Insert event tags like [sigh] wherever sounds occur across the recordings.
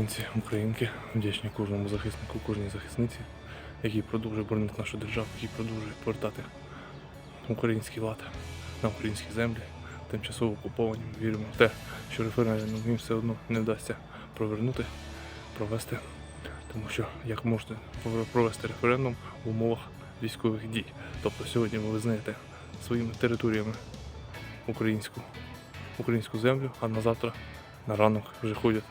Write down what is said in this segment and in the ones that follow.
українці, українки, вдячні кожному захиснику, кожній захисниці, який продовжує боронити нашу державу, який продовжує повертати український лад на українські землі, тимчасово окуповані. Віримо в те, що референдум їм все одно не вдасться провернути, провести. Тому що як можна провести референдум в умовах військових дій? Тобто сьогодні ви визнаєте своїми територіями українську, українську землю, а на завтра на ранок вже ходять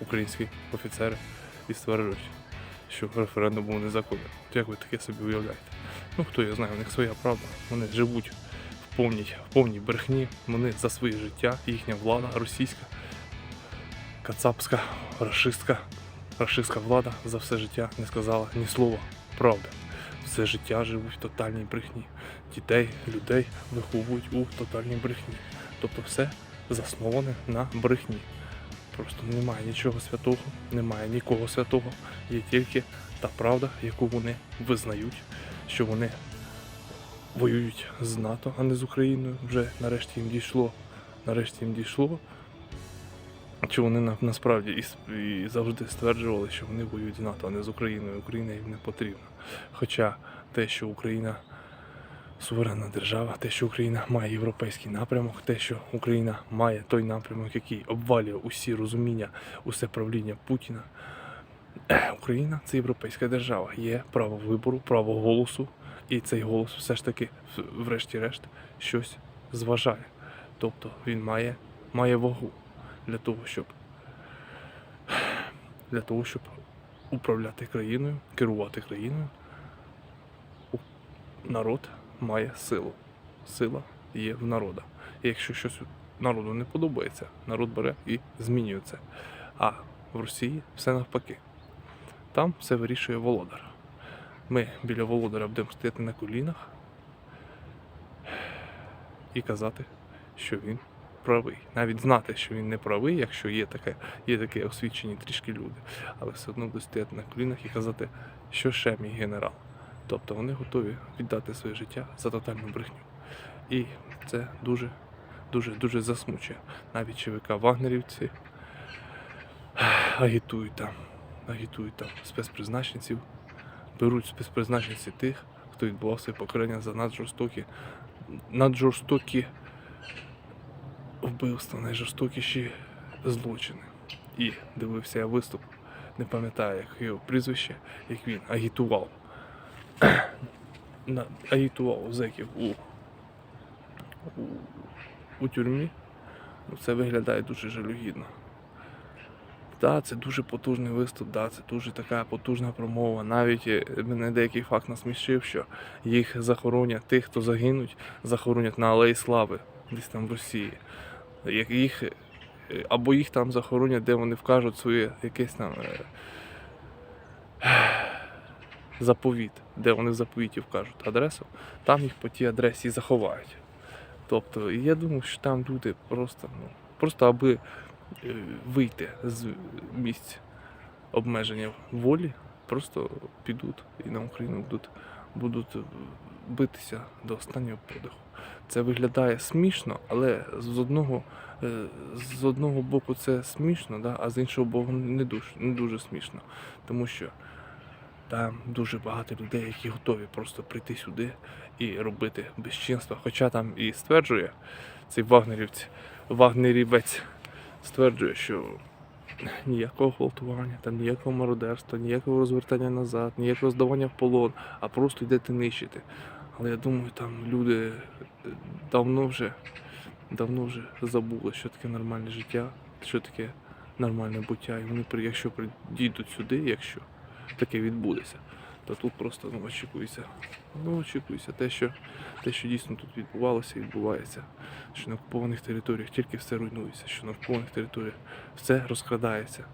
українські офіцери і стверджують, що референдум був незаконним. То Як ви таке собі уявляєте? Ну хто я знає, у них своя правда. Вони живуть в повній, в повній брехні. Вони за своє життя, їхня влада російська, кацапська, рашистська, рашистська влада за все життя не сказала ні слова. Правда. Все життя живуть в тотальній брехні. Дітей, людей виховують у тотальній брехні. Тобто все засноване на брехні. Просто немає нічого святого, немає нікого святого, є тільки та правда, яку вони визнають, що вони воюють з НАТО, а не з Україною. Вже нарешті їм дійшло. Нарешті їм дійшло. Що вони на, насправді і завжди стверджували, що вони воюють з НАТО, а не з Україною. Україна їм не потрібна. Хоча те, що Україна суверенна держава, те, що Україна має європейський напрямок, те, що Україна має той напрямок, який обвалює усі розуміння, усе правління Путіна. Україна це європейська держава. Є право вибору, право голосу, і цей голос все ж таки, врешті-решт, щось зважає. Тобто він має, має вагу для того, щоб для того, щоб управляти країною, керувати країною. Народ має силу. Сила є в народа. І якщо щось народу не подобається, народ бере і змінює це. А в Росії все навпаки. Там все вирішує володар. Ми біля володаря будемо стояти на колінах і казати, що він правий. Навіть знати, що він не правий, якщо є таке, є таке освічені трішки люди, але все одно будуть стояти на колінах і казати, що ще мій генерал. Тобто вони готові віддати своє життя за тотальну брехню. І це дуже, дуже, дуже засмучує. Навіть ЧВК Вагнерівці агітують там, агітують там спецпризначенців, беруть спецпризначенці тих, хто відбував своє покарання за наджорстокі, наджорстокі вбивства, найжорстокіші злочини. І дивився я виступ, не пам'ятаю, як його прізвище, як він агітував. [coughs] Агітував зеків у, у, у тюрмі. Ну, Це виглядає дуже жалюгідно. Так, це дуже потужний виступ, да, це дуже така потужна промова. Навіть е, мене деякий факт насмішив, що їх захоронять, тих, хто загинуть, захоронять на Алеї Слави, десь там в Росії. Як їх, е, або їх там захоронять, де вони вкажуть своє якесь там е, [sighs] заповіт, де вони в заповіті вкажуть адресу, там їх по тій адресі заховають. Тобто, я думаю, що там люди просто, ну, просто аби е, вийти з місць обмеження волі, просто підуть і на Україну будуть, будуть битися до останнього подиху. Це виглядає смішно, але з одного, е, з одного боку це смішно, да, а з іншого боку не дуже, не дуже смішно. Тому що там дуже багато людей, які готові просто прийти сюди і робити безчинства. Хоча там і стверджує цей вагнерівець, вагнерівець стверджує, що ніякого гвалтування, там ніякого мародерства, ніякого розвертання назад, ніякого здавання в полон, а просто йдете нищити. Але я думаю, там люди е, давно вже, давно вже забули, що таке нормальне життя, що таке нормальне буття. І вони, якщо прийдуть сюди, якщо таке відбудеться, то тут просто ну, очікується. Ну, очікується те, що, те, що дійсно тут відбувалося і відбувається. Що на окупованих територіях тільки все руйнується, що на окупованих територіях все розкрадається,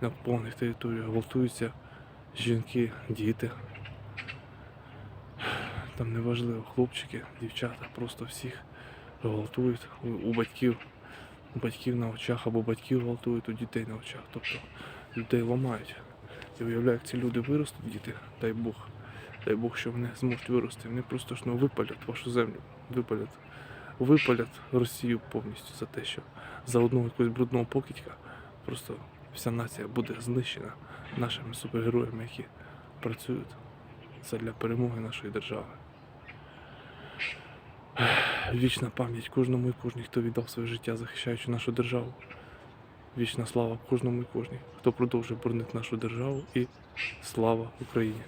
на окупованих територіях гвалтуються жінки, діти. Там неважливо, хлопчики, дівчата, просто всіх гвалтують у, у батьків, у батьків на очах або батьків гвалтують у дітей на очах. Тобто людей ламають. Я уявляю, як ці люди виростуть, діти, дай Бог. Дай Бог, що вони зможуть вирости. Вони просто ж ну, випалять вашу землю, випалять, випалять Росію повністю за те, що за одного якогось брудного покидька просто вся нація буде знищена нашими супергероями, які працюють для перемоги нашої держави. Вічна пам'ять кожному і кожній, хто віддав своє життя, захищаючи нашу державу. Вічна слава кожному і кожній, хто продовжує боронити нашу державу і слава Україні!